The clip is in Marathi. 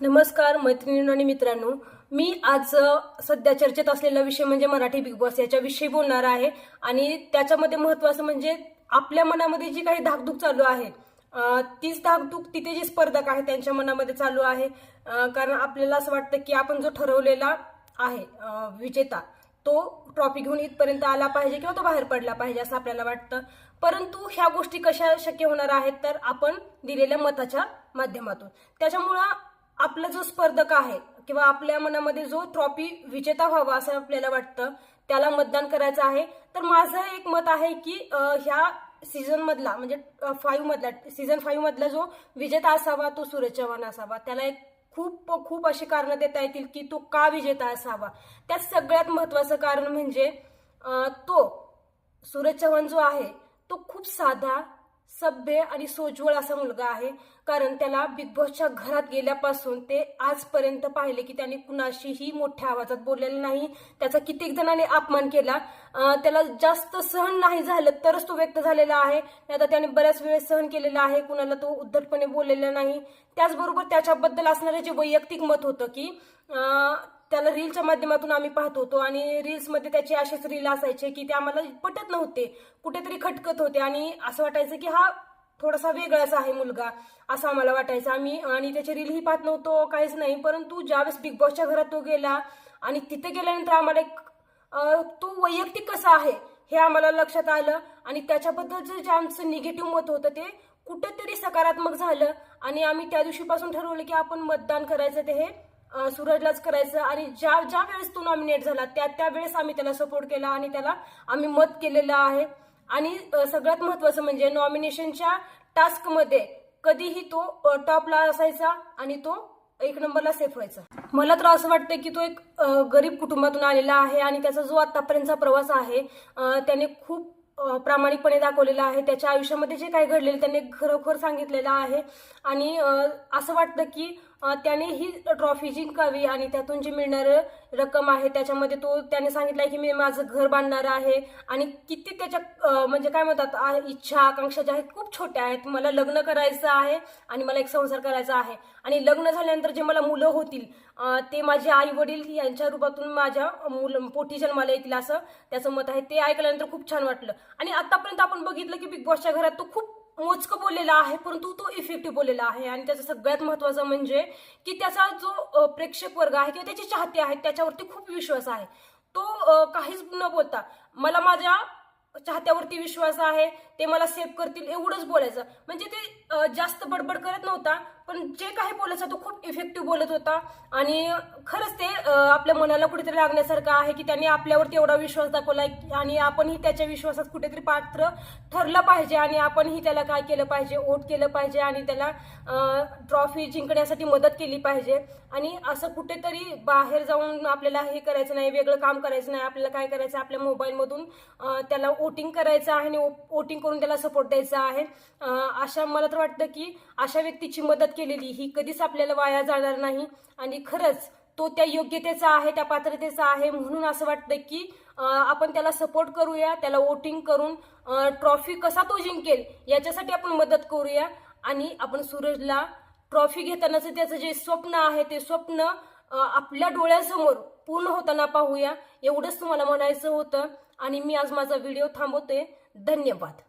नमस्कार मैत्रिणींनो आणि मित्रांनो. मी आज सध्या चर्चेत असलेला विषय म्हणजे मराठी बिग बॉस याच्याविषयी बोलणार आहे. आणि त्याच्यामध्ये महत्वाचं म्हणजे आपल्या मनामध्ये जी काही धाकधूक चालू आहे तीच धाकधूक तिथे जे स्पर्धक आहे त्यांच्या मनामध्ये चालू आहे. कारण आपल्याला असं वाटतं की आपण जो ठरवलेला आहे विजेता तो ट्रॉफी घेऊन इथपर्यंत आला पाहिजे किंवा तो बाहेर पडला पाहिजे असं आपल्याला वाटतं. परंतु ह्या गोष्टी कशा शक्य होणार आहेत तर आपण दिलेल्या मताच्या माध्यमातून. त्याच्यामुळं आपला जो स्पर्धक आहे किंवा आपल्या मनामध्ये जो ट्रॉफी विजेता व्हावा असं आपल्याला वाटतं त्याला मतदान करायचं आहे. तर माझं एक मत आहे की ह्या सीझन मधला म्हणजे फाईव्ह मधला सीझन फाईव्ह मधला जो विजेता असावा तो सूरज चव्हाण असावा. त्याला एक खूप खूप अशी कारणं देता येतील की तो का विजेता असावा. त्यात सगळ्यात महत्वाचं कारण म्हणजे तो सूरज चव्हाण जो आहे तो खूप साधा सभ्य आणि सोज्वळ असा मुलगा आहे. कारण त्याला बिग बॉसच्या घरात गेल्यापासून ते आजपर्यंत पाहिले की त्याने कुणाशीही मोठ्या आवाजात बोललेलं नाही. त्याचा कित्येक जणांनी अपमान केला. त्याला जास्त सहन नाही झालं तरच तो व्यक्त झालेला आहे. आता त्याने बऱ्याच वेळेस सहन केलेला आहे. कुणाला तो उद्धटपणे बोललेला नाही. त्याचबरोबर त्याच्याबद्दल असणारं जे वैयक्तिक मत होतं की त्याला रीलच्या माध्यमातून आम्ही पाहत होतो आणि रील्समध्ये त्याचे असेच रील असायचे की ते आम्हाला पटत नव्हते. कुठेतरी खटकत होते आणि असं वाटायचं की हा थोडासा वेगळाच आहे मुलगा असं आम्हाला वाटायचं. आम्ही आणि त्याचे रीलही पाहत नव्हतो काहीच नाही. परंतु ज्यावेळेस बिग बॉसच्या घरात तो गेला आणि तिथे गेल्यानंतर आम्हाला एक तो वैयक्तिक कसा आहे हे आम्हाला लक्षात आलं आणि त्याच्याबद्दलचं जे आमचं निगेटिव्ह मत होतं ते कुठेतरी सकारात्मक झालं आणि आम्ही त्या दिवशीपासून ठरवलं की आपण मतदान करायचं ते हे सूरजलाच करायचं आणि ज्या ज्या वेळेस तो नॉमिनेट झाला त्या त्यावेळेस आम्ही त्याला सपोर्ट केला आणि त्याला आम्ही मत केलेलं आहे. आणि सगळ्यात महत्वाचं म्हणजे नॉमिनेशनच्या टास्कमध्ये कधीही तो टॉपला असायचा आणि तो एक नंबरला सेफ व्हायचा. मला तर असं वाटतं की तो एक गरीब कुटुंबातून आलेला आहे आणि त्याचा जो आतापर्यंतचा प्रवास आहे त्याने खूप प्रामाणिकपणे दाखवलेला आहे. त्याच्या आयुष्यामध्ये जे काही घडलेलं त्याने खरोखर सांगितलेलं आहे. आणि असं वाटतं की त्याने ही ट्रॉफी जिंकावी आणि त्यातून जी मिळणारं रक्कम आहे त्याच्यामध्ये तो त्याने सांगितलं की मी माझं घर बांधणार आहे. आणि किती त्याच्या म्हणजे काय म्हणतात इच्छा आकांक्षा ज्या आहेत खूप छोट्या आहेत. मला लग्न करायचं आहे आणि मला एक संसार करायचा आहे. आणि लग्न झाल्यानंतर जे मला मुलं होतील ते माझे आई वडील यांच्या रूपातून माझ्या मुलं पोटी जन्माला येतील असं त्याचं मत आहे. ते ऐकल्यानंतर खूप छान वाटलं. आणि आतापर्यंत आपण बघितलं की बिग बॉसच्या घरात तो खूप मोजकं बोललेला आहे परंतु तो इफेक्टिव्ह बोललेला आहे. आणि त्याचं सगळ्यात महत्वाचं म्हणजे की त्याचा जो प्रेक्षक वर्ग आहे किंवा त्याचे चाहते आहेत त्याच्यावरती खूप विश्वास आहे. तो काहीच न बोलता मला माझ्या चाहत्यावरती विश्वास आहे ते मला सेव्ह करतील एवढंच बोलायचं. म्हणजे ते जास्त बडबड करत नव्हता पण जे काही बोलायचं तो खूप इफेक्टिव्ह बोलत होता. आणि खरंच ते आपल्या मनाला कुठेतरी लागण्यासारखं आहे की त्यांनी आपल्यावरती एवढा विश्वास दाखवला आणि आपणही त्याच्या विश्वासात कुठेतरी पात्र ठरलं पाहिजे आणि आपणही त्याला काय केलं पाहिजे वोट केलं पाहिजे आणि त्याला ट्रॉफी जिंकण्यासाठी मदत केली पाहिजे. आणि असं कुठेतरी बाहेर जाऊन आपल्याला हे करायचं नाही वेगळं काम करायचं नाही आपल्याला काय करायचं आपल्या मोबाईलमधून त्याला वोटिंग करायचं आहे आणि वोटिंग करून त्याला सपोर्ट द्यायचा आहे. अशा मला तर वाटतं की अशा व्यक्तीची मदत केलेली ही कधीच आपल्याला वाया जाणार नाही. आणि खरंच तो त्या योग्यतेचा आहे त्या पात्रतेचा आहे म्हणून असं वाटतं की आपण त्याला सपोर्ट करूया त्याला वोटिंग करून ट्रॉफी कसा तो जिंकेल याच्यासाठी आपण मदत करूया. आणि आपण सूरजला ट्रॉफी घेतानाचं त्याचं जे स्वप्न आहे ते स्वप्न आपल्या डोळ्यासमोर पूर्ण होताना पाहूया. एवढंच तुम्हाला म्हणायचं होतं. आणि मी आज माझा व्हिडिओ थांबवते धन्यवाद.